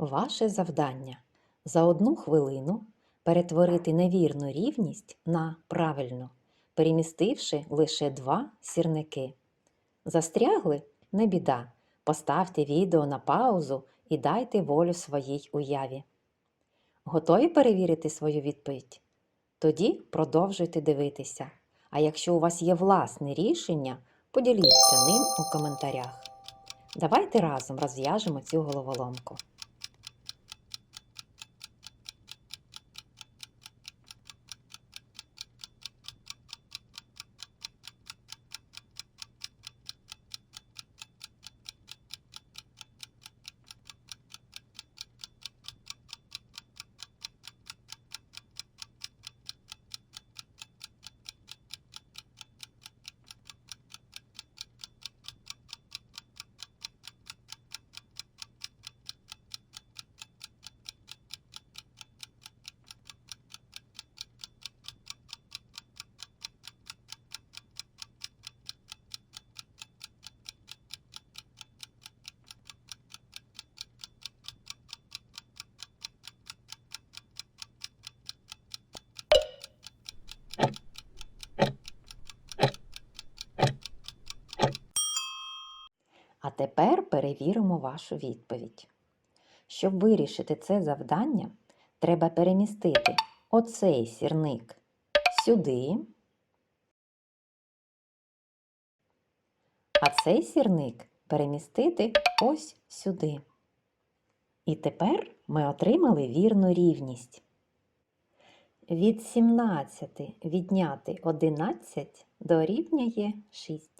Ваше завдання за одну хвилину перетворити невірну рівність на правильну, перемістивши лише два сірники. Застрягли? Не біда. Поставте відео на паузу і дайте волю своїй уяві. Готові перевірити свою відповідь? Тоді продовжуйте дивитися. А якщо у вас є власне рішення, поділіться ним у коментарях. Давайте разом розв'яжемо цю головоломку. А тепер перевіримо вашу відповідь. Щоб вирішити це завдання, треба перемістити оцей сірник сюди, а цей сірник перемістити ось сюди. І тепер ми отримали вірну рівність. Від 17 відняти 11 дорівнює 6.